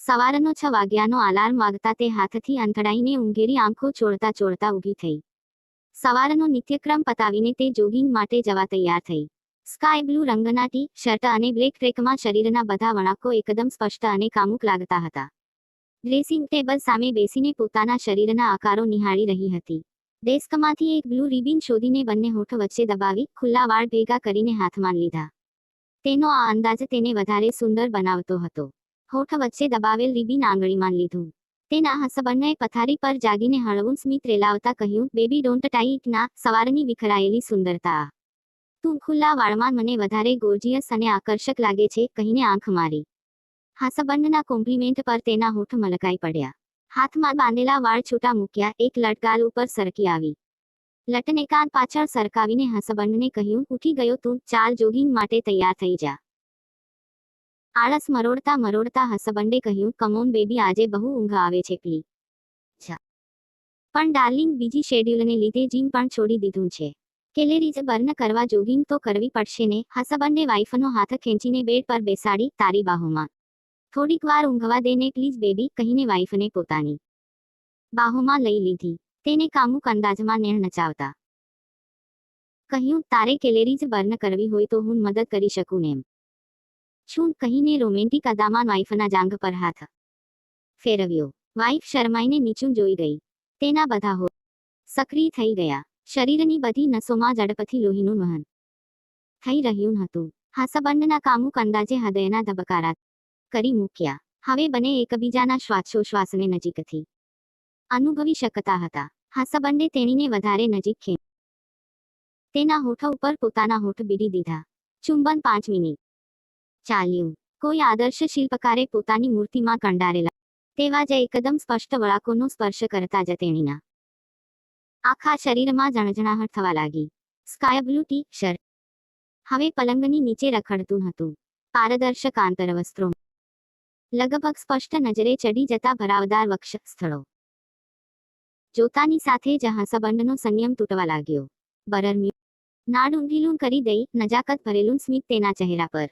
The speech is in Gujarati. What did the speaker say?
સવારનો છ વાગ્યાનો અલાર્મ વાગતા તે હાથથી અંતડાઈને ઊંઘેરી આંખો ચોળતા ચોળતા ઊભી થઈ. સવારનો નિત્યક્રમ પતાવીને તે જોગિંગ માટે જવા તૈયાર થઈ. સ્કાય બ્લુ રંગના ટી, શર્ટ અને બ્લેક ટ્રેકમાં શરીરના બધા વણાકો એકદમ સ્પષ્ટ અને કામુક લાગતા હતા. ડ્રેસિંગ ટેબલ સામે બેસીને પોતાના શરીરના આકારો નિહાળી રહી હતી. ડેસ્કમાંથી એક બ્લુ રિબિન શોધીને બંને હોઠ વચ્ચે દબાવી, ખુલ્લા વાળ ભેગા કરીને હાથમાં લીધા. તેનો આ અંદાજ તેને વધારે સુંદર બનાવતો હતો. હોઠ વચ્ચે દબાવેલ રીબીન આંગળીમાં લીધું. તેના હસબન્ડે પથારી પર જાગીને હળવું સ્મિત રેલાવતા કહ્યું, બેબી, ડોન્ટ ટાઈટ ના, સવારની વિખરાયેલી સુંદરતા. તું ખુલ્લા વાળમાં મને વધારે ગોર્જિયસ અને આકર્ષક લાગે છે, કહીને આંખ મારી. હસબન્ડના કોમ્પ્લિમેન્ટ પર તેના હોઠ મલકાઈ પડ્યા. હાથમાં બાંધેલા વાળ છૂટા મૂક્યા, એક લટકાલ ઉપર સરકી આવી. લટને કાન પાછળ સરકાવીને હસબન્ડને કહ્યું, ઉઠી ગયો તું, ચાલ જોગિંગ માટે તૈયાર થઈ જા. આળસ મરોડતા મરોડતા હસબન્ડે કહ્યું, કમોન બેબી, આજે બહુ ઊંઘ આવે છે પ્લી પણ ડાર્લિંગ બીજી શેડ્યુલને લીધે જીમ પણ છોડી દીધું છે. કેલેરીઝ બર્ન કરવા જોગિંગ તો કરવી પડશે ને હસબન્ડે વાઇફનો હાથ ખેંચીને બેડ પર બેસાડી તારી બાહોમાં. થોડીક વાર ઊંઘવા દેને, પ્લીઝ બેબી, કહીને વાઈફને પોતાની બાહોમાં લઈ લીધી. તેને કામુક અંદાજમાં નેણ નચાવતા કહ્યું, તારે કેલેરીઝ બર્ન કરવી હોય તો હું મદદ કરી શકું એમ. શું કહીને રોમેન્ટિક અદામાં વાઇફના જાંઘ પર હાથ ફેરવ્યો. વાઈફ શરમાઈને નીચું જોઈ ગઈ. તેના બધા હો સક્રિય થઈ ગયા. શરીરની બધી નસોમાં ઝડપથી લોહીનું વહન થઈ રહ્યું હતું. હાસબંડના કામુક અંદાજે હૃદયના ધબકારા કરી મૂક્યા. હવે બને એકબીજાના શ્વાસોશ્વાસને નજીકથી અનુભવી શકતા હતા. હાસબંડે તેણીને વધારે નજીક ખેંચ તેના હોઠ ઉપર પોતાના હોઠ બીડી દીધા. ચુંબન પાંચ મિનિટ ચાલ્યું. કોઈ આદર્શ શિલ્પકારે પોતાની મૂર્તિમાં કંડારેલા. તેવા જ એકદમ સ્પષ્ટ વળાકોનો સ્પર્શ કરતા જ તેણીના. આખા શરીરમાં જણજણાહટ થવા લાગી. Sky blue T shirt. હવે પલંગની નીચે રખડતું હતું. પારદર્શક આંતરવસ્ત્રો. લગભગ સ્પષ્ટ નજરે ચડી જતા ભરાવદાર વક્ષ સ્થળો જોતાની સાથે જ હસબન્ડનો સંયમ તૂટવા લાગ્યો. બરરમ્યું નાડ ઊંઘીલું કરી દઈ નજાકત ભરેલું સ્મિત તેના ચહેરા પર.